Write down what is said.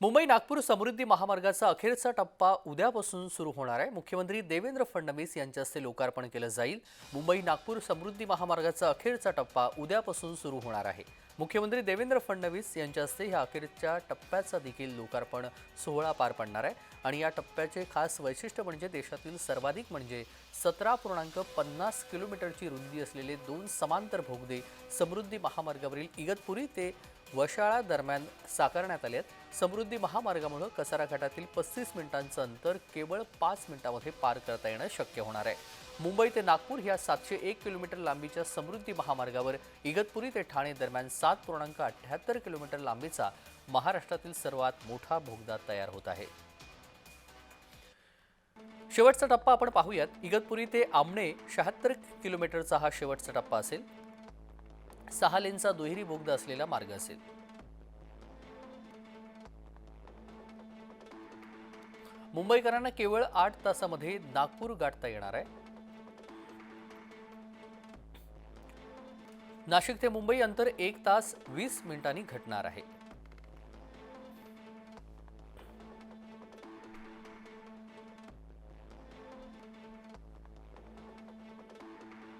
मुंबई नागपूर समृद्धी महामार्गाचा अखेरचा टप्पा उद्यापासून सुरू होणार आहे. मुख्यमंत्री देवेंद्र फडणवीस यांच्या हस्ते लोकार्पण केलं जाईल. मुंबई नागपूर समृद्धी महामार्गाचा अखेरचा टप्पा उद्यापासून सुरू होणार आहे. मुख्यमंत्री देवेंद्र फडणवीस यांच्या हस्ते ह्या अखेरच्या टप्प्याचा देखील लोकार्पण सोहळा पार पडणार आहे. आणि या टप्प्याचे खास वैशिष्ट्य म्हणजे देशातील सर्वाधिक म्हणजे सतरा पूर्णांक पन्नास किलोमीटरची रुंदी असलेले दोन समांतर भोगदे समृद्धी महामार्गावरील इगतपुरी ते वशाळा दरम्यान साकारण्यात आले आहेत. समृद्धी महामार्गामुळे कसारा घाटातील पस्तीस मिनिटांचं अंतर केवळ पाच मिनिटांमध्ये पार करता येणं शक्य होणार आहे. मुंबई ते नागपूर ह्या सातशे एक किलोमीटर लांबीच्या समृद्धी महामार्गावर इगतपुरी ते ठाणे दरम्यान सात पूर्णांक अठ्ठ्याहत्तर किलोमीटर लांबीचा महाराष्ट्रातील सर्वात मोठा भोगदा तयार होत आहे. शेवटचा टप्पा आपण पाहूयात. इगतपुरी ते आमणे शहात्तर किलोमीटरचा हा शेवटचा टप्पा असेल. सहा लेनचा दुहेरी बोगदा असलेला मार्ग असेल. मुंबईकरांना केवळ आठ तासामध्ये नागपूर गाठता येणार आहे. नाशिक ते मुंबई अंतर एक तास वीस मिनिटांनी घटणार आहे.